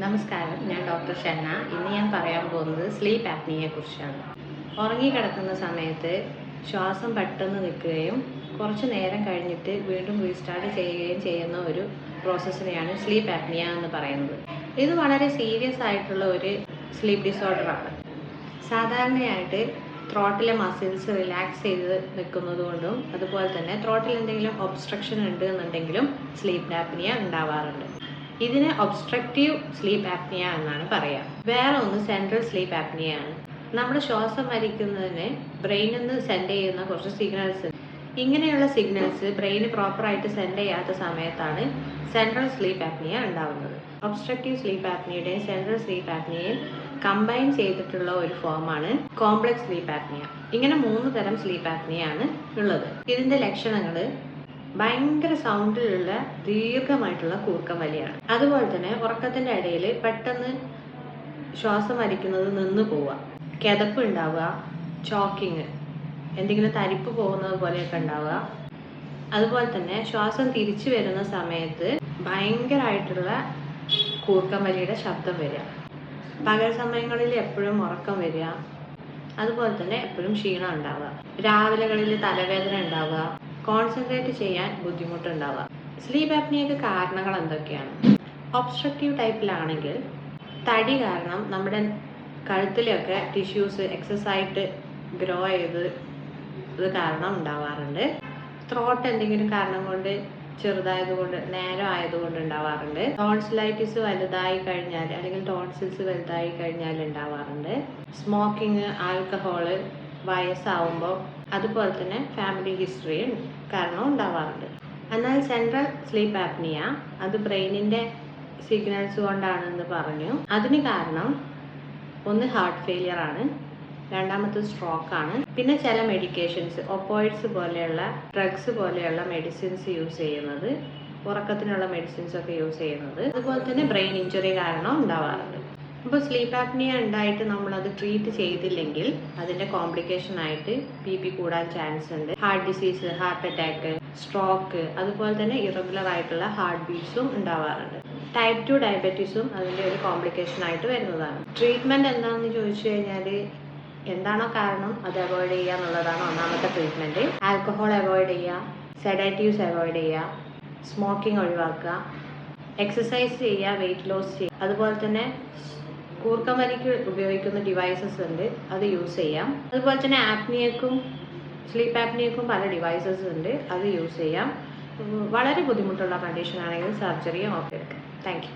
നമസ്കാരം ഞാൻ ഡോക്ടർ ഷെന്ന. ഇന്ന് ഞാൻ പറയാൻ പോകുന്നത് സ്ലീപ്പ് ആപ്നിയെ കുറിച്ചാണ്. ഉറങ്ങിക്കിടക്കുന്ന സമയത്ത് ശ്വാസം പെട്ടെന്ന് നിൽക്കുകയും കുറച്ച് നേരം കഴിഞ്ഞിട്ട് വീണ്ടും റീസ്റ്റാർട്ട് ചെയ്യുകയും ചെയ്യുന്ന ഒരു പ്രോസസ്സിനെയാണ് സ്ലീപ്പ് ആപ്നിയ എന്ന് പറയുന്നത്. ഇത് വളരെ സീരിയസ് ആയിട്ടുള്ള ഒരു സ്ലീപ്പ് ഡിസോർഡറാണ് സാധാരണയായിട്ട് ത്രോട്ടിലെ മസിൽസ് റിലാക്സ് ചെയ്ത് നിൽക്കുന്നത് കൊണ്ടും അതുപോലെ തന്നെ ത്രോട്ടിൽ എന്തെങ്കിലും ഒബ്സ്ട്രക്ഷൻ ഉണ്ട് എന്നുണ്ടെങ്കിലും സ്ലീപ്പ് ആപ്നിയ ഉണ്ടാവാറുണ്ട്. ഇതിനെ ഒബ്സ്ട്രക്റ്റീവ് സ്ലീപ്പ് ആപ്നിയ എന്നാണ് പറയുക വേറെ ഒന്ന് സെൻട്രൽ സ്ലീപ്പ് ആപ്നിയ ആണ്. നമ്മൾ ശ്വാസം വലിക്കുന്നതിന് ബ്രെയിനിൽ നിന്ന് സെൻഡ് ചെയ്യുന്ന കുറച്ച് സിഗ്നൽസ് ഇങ്ങനെയുള്ള സിഗ്നൽസ് ബ്രെയിന് പ്രോപ്പറായിട്ട് സെൻഡ് ചെയ്യാത്ത സമയത്താണ് സെൻട്രൽ സ്ലീപ്പ് ആപ്നിയ ഉണ്ടാവുന്നത്. ഒബ്സ്ട്രക്റ്റീവ് സ്ലീപ്പ് ആപ്നിയുടെയും സെൻട്രൽ സ്ലീപ്പ് ആപ്നിയയും കമ്പൈൻ ചെയ്തിട്ടുള്ള ഒരു ഫോമാണ് കോംപ്ലക്സ് സ്ലീപ്പ് ആപ്നിയ ഇങ്ങനെ മൂന്ന് തരം സ്ലീപ്പ് ആപ്നിയാണ് ഉള്ളത്. ഇതിന്റെ ലക്ഷണങ്ങൾ ഭയങ്കര സൗണ്ടിലുള്ള ദീർഘമായിട്ടുള്ള കൂർക്കം വലിയാണ്. അതുപോലെ തന്നെ ഉറക്കത്തിന്റെ ഇടയിൽ പെട്ടെന്ന് ശ്വാസം വലിക്കുന്നത് നിന്ന് പോവുക. കിതപ്പ് ഉണ്ടാവുക ചോക്കിങ് എന്തെങ്കിലും തരിപ്പ് പോകുന്നത് പോലെയൊക്കെ ഉണ്ടാവുക. അതുപോലെ തന്നെ ശ്വാസം തിരിച്ചു വരുന്ന സമയത്ത് ഭയങ്കരമായിട്ടുള്ള കൂർക്കം വലിയുടെ ശബ്ദം വരിക. പകൽ സമയങ്ങളിൽ എപ്പോഴും ഉറക്കം വരിക. അതുപോലെ തന്നെ എപ്പോഴും ക്ഷീണം ഉണ്ടാവുക. രാവിലെകളിൽ തലവേദന ഉണ്ടാവുക. കോൺസെൻട്രേറ്റ് ചെയ്യാൻ ബുദ്ധിമുട്ടുണ്ടാവുക സ്ലീപ്പ് ആപ്നിയക്ക് കാരണങ്ങൾ എന്തൊക്കെയാണ്? ഒബ്സ്ട്രക്റ്റീവ് ടൈപ്പിലാണെങ്കിൽ തടി കാരണം നമ്മുടെ കഴുത്തിലൊക്കെ ടിഷ്യൂസ് എക്സസ് ആയിട്ട് ഗ്രോ ചെയ്ത് ഇത് കാരണം ഉണ്ടാവാറുണ്ട്. ത്രോട്ട് എന്തെങ്കിലും കാരണം കൊണ്ട് ചെറുതായതുകൊണ്ട് നേരം ആയതുകൊണ്ട് ഉണ്ടാവാറുണ്ട്. ടോൺസിലൈറ്റിസ് വലുതായി കഴിഞ്ഞാൽ അല്ലെങ്കിൽ ടോൺസിൽസ് വലുതായി കഴിഞ്ഞാൽ ഉണ്ടാവാറുണ്ട്. സ്മോക്കിംഗ് ആൽക്കഹോൾ വയസ്സാവുമ്പോൾ അതുപോലെ തന്നെ ഫാമിലി ഹിസ്റ്ററിയും കാരണം ഉണ്ടാവാറുണ്ട്. എന്നാൽ സെൻട്രൽ സ്ലീപ്പ് ആപ്നിയ അത് ബ്രെയിനിന്റെ സിഗ്നൽസ് കൊണ്ടാണെന്ന് പറഞ്ഞു. അതിന് കാരണം ഒന്ന് ഹാർട്ട് ഫെയിലിയർ ആണ് രണ്ടാമത്തെ സ്ട്രോക്ക് ആണ്. പിന്നെ ചില മെഡിക്കേഷൻസ് ഒപ്പോയിഡ്സ് പോലെയുള്ള ഡ്രഗ്സ് പോലെയുള്ള മെഡിസിൻസ് യൂസ് ചെയ്യുന്നത് ഉറക്കത്തിനുള്ള മെഡിസിൻസ് ഒക്കെ യൂസ് ചെയ്യുന്നത്. അതുപോലെ തന്നെ ബ്രെയിൻ ഇഞ്ചുറി കാരണം ഉണ്ടാവാറുണ്ട്. അപ്പോൾ സ്ലീപ്പ് ആപ്നിയ ഉണ്ടായിട്ട് നമ്മളത് ട്രീറ്റ് ചെയ്തില്ലെങ്കിൽ അതിന്റെ കോംപ്ലിക്കേഷൻ ആയിട്ട് ബി പി കൂടാൻ ചാൻസ് ഉണ്ട്. Heart disease heart attack stroke അതുപോലെ തന്നെ ഇറഗുലർ ആയിട്ടുള്ള ഹാർട്ട് ബീറ്റ്സും ഉണ്ടാവാറുണ്ട്. ടൈപ്പ് ടു ഡയബറ്റീസും അതിന്റെ ഒരു കോംപ്ലിക്കേഷൻ ആയിട്ട് വരുന്നതാണ്. ട്രീറ്റ്മെന്റ് എന്താണെന്ന് ചോദിച്ചു കഴിഞ്ഞാൽ എന്താണോ കാരണം അത് അവോയ്ഡ് ചെയ്യുക എന്നുള്ളതാണ് ഒന്നാമത്തെ ട്രീറ്റ്മെന്റ് ആൽക്കഹോൾ അവോയ്ഡ് ചെയ്യുക സെഡേറ്റീവ്സ് അവോയ്ഡ് ചെയ്യുക സ്മോക്കിംഗ് ഒഴിവാക്കുക എക്സസൈസ് ചെയ്യുക വെയിറ്റ് ലോസ് ചെയ്യുക അതുപോലെ തന്നെ കൂർക്കം വലിക്ക് ഉപയോഗിക്കുന്ന ഡിവൈസസ് ഉണ്ട് അത് യൂസ് ചെയ്യാം. അതുപോലെ തന്നെ ആപ്നിയക്കും സ്ലീപ്പ് ആപ്നിയക്കും പല ഡിവൈസസ് ഉണ്ട് അത് യൂസ് ചെയ്യാം. വളരെ ബുദ്ധിമുട്ടുള്ള കണ്ടീഷൻ ആണെങ്കിൽ സർജറിയും ഒക്കെ എടുക്കാം താങ്ക്